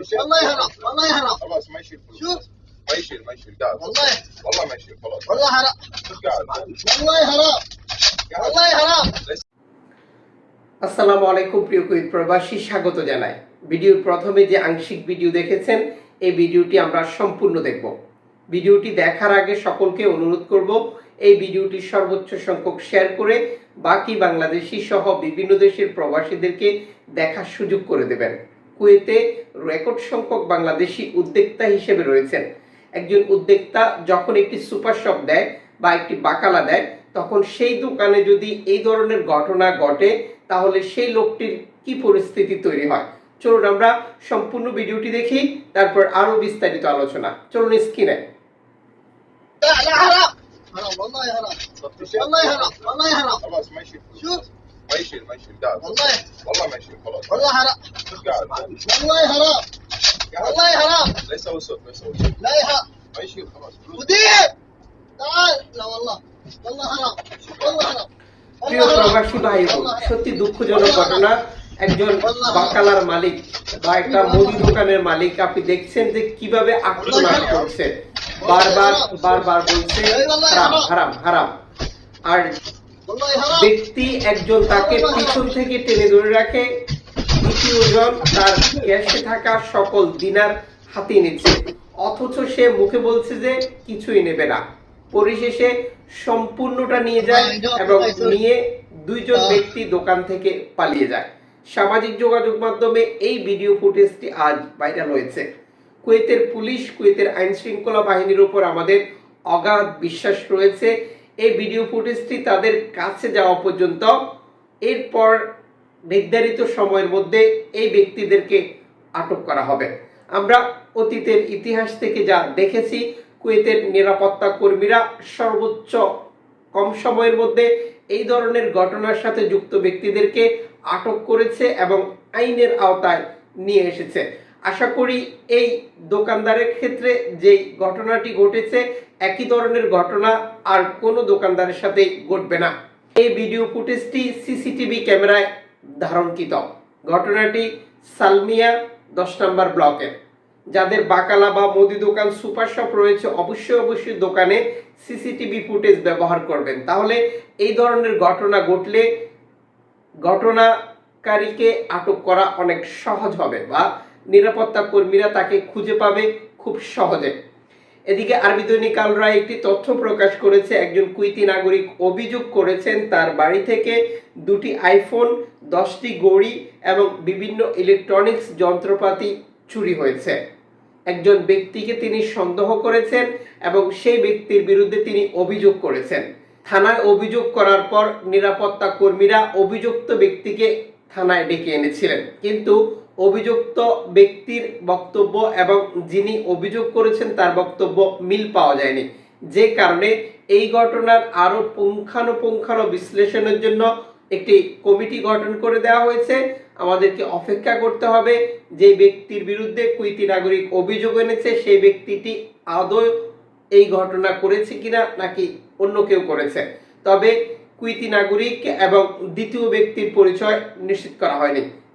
والله حرام والله حرام خلاص ما يشيل فلوس شوف ما يشيل ما يشيل قاعد والله والله ما يشيل خلاص والله حرام شوف قاعد والله حرام والله حرام আসসালামু আলাইকুম প্রিয় কুইত প্রবাসী স্বাগত জানাই ভিডিওর প্রথমে যে আংশিক ভিডিও দেখেছেন এই ভিডিওটি আমরা সম্পূর্ণ দেখব ভিডিওটি দেখার আগে সকলকে অনুরোধ করব এই ভিডিওটি সর্বোচ্চ সংখ্যক শেয়ার করে বাকি বাংলাদেশি সহ বিভিন্ন দেশের প্রবাসীদেরকে দেখার সুযোগ করে দেবেন কুয়েতে রেকর্ড সংখ্যক বাংলাদেশি উদ্যোক্তা হিসেবে রয়েছেন একজন উদ্যোক্তা যখন একটি সুপার শপ দেয় বা একটি বাকালা দেয় তখন সেই দোকানে যদি এই ধরনের ঘটনা ঘটে তাহলে সেই লোকটির কি পরিস্থিতি তৈরি হয় চলুন আমরা সম্পূর্ণ ভিডিওটি দেখি তারপর আরো বিস্তারিত আলোচনা চলুন স্ক্রিনে لا لا حرام حرام والله حرام والله حرام والله حرام خلاص ما يشيل فلوس شوف ما يشيل ما يشيل قاعد والله والله ما يشيل خلاص والله حرام شوف قاعد والله حرام والله حرام لا يسوي صوت لا يسوي صوت لا يحرام ما يشيل خلاص فلوس مدير تعال لا والله والله حرام والله حرام প্রিয় প্রবাসী ভাই বোন, সত্যি দুঃখজনক ঘটনা একজন বাকালার মালিক বা একটা মুদি দোকানের মালিক আপনি দেখছেন যে কিভাবে আক্রমণ করছে বারবার বারবার বলছে হারাম হারাম হারাম আর والله حرام ব্যক্তি একজন তাকে পিছন থেকে টেনে ধরে রাখে। দ্বিতীয়জন তার ক্যাশে থাকা সকল দিনার হাতিয়ে নিচ্ছে অথচ সে মুখে বলছে যে কিছুই নেবে না। পরিশেষে সম্পূর্ণটা নিয়ে যায় এবং নিয়ে দুইজন ব্যক্তি দোকান থেকে পালিয়ে যায়। সামাজিক যোগাযোগ মাধ্যমে এই ভিডিও ফুটেজটি আজ ভাইরাল হয়েছে। কুয়েতের পুলিশ, কুয়েতের আইন শৃঙ্খলা বাহিনীর উপর আমাদের অগাধ বিশ্বাস রয়েছে। এই ভিডিও ফুটেজটি তাদের কাছে যাওয়া পর্যন্ত, এরপর নির্ধারিত সময়ের মধ্যে এই ব্যক্তিদেরকে আটক করা হবে। আমরা অতীতের ইতিহাস থেকে যা দেখেছি, কুয়েতের নিরাপত্তা কর্মীরা সর্বোচ্চ কম সময়ের মধ্যে এই ধরনের ঘটনার সাথে যুক্ত ব্যক্তিদেরকে আটক করেছে এবং আইনের আওতায় নিয়ে এসেছে। আশা করি এই দোকানদারের ক্ষেত্রে যে ঘটনাটি ঘটেছে, একই ধরনের ঘটনা আর কোনো দোকানদারের সাথে ঘটবে না। এই ভিডিও ফুটেজটি সিসিটিভি ক্যামেরায় ধারণকৃত। ঘটনাটি সালমিয়া দশ নম্বর ব্লকের যাদের বাকালা বা মুদি দোকান সুপার শপ রয়েছে, অবশ্যই অবশ্যই দোকানে সিসিটিভি ফুটেজ ব্যবহার করবেন। তাহলে এই ধরনের ঘটনা ঘটলে ঘটনাকারীকে আটক করা অনেক সহজ হবে বা নিরাপত্তা কর্মীরা তাকে খুঁজে পাবে খুব সহজে। এদিকে আরবি দৈনিক আল রায় একটি তথ্য প্রকাশ করেছে, একজন কুইতি নাগরিক অভিযোগ করেছেন তার বাড়ি থেকে দুটি আইফোন, দশটি গড়ি এবং বিভিন্ন ইলেকট্রনিক্স যন্ত্রপাতি চুরি হয়েছে। একজন ব্যক্তিকে তিনি সন্দেহ করেছেন এবং সেই ব্যক্তির বিরুদ্ধে তিনি অভিযোগ করেছেন। থানায় অভিযোগ করার পর নিরাপত্তা কর্মীরা অভিযুক্ত ব্যক্তিকে থানায় ডেকে এনেছিলেন। কিন্তু অভিযুক্ত ব্যক্তির বক্তব্য এবং যিনি অভিযোগ করেছেন তার বক্তব্য মিল পাওয়া যায়নি। যে কারণে এই ঘটনার আরও পুঙ্খানুপুঙ্খানু বিশ্লেষণের জন্য একটি কমিটি গঠন করে দেওয়া হয়েছে। আমাদেরকে অপেক্ষা করতে হবে যে ব্যক্তির বিরুদ্ধে কুইতি নাগরিক অভিযোগ এনেছে, সেই ব্যক্তিটি আদৌ এই ঘটনা করেছে কিনা নাকি অন্য কেউ করেছে। তবে কুইতি নাগরিক এবং দ্বিতীয় ব্যক্তির পরিচয় নিশ্চিত করা হয়নি।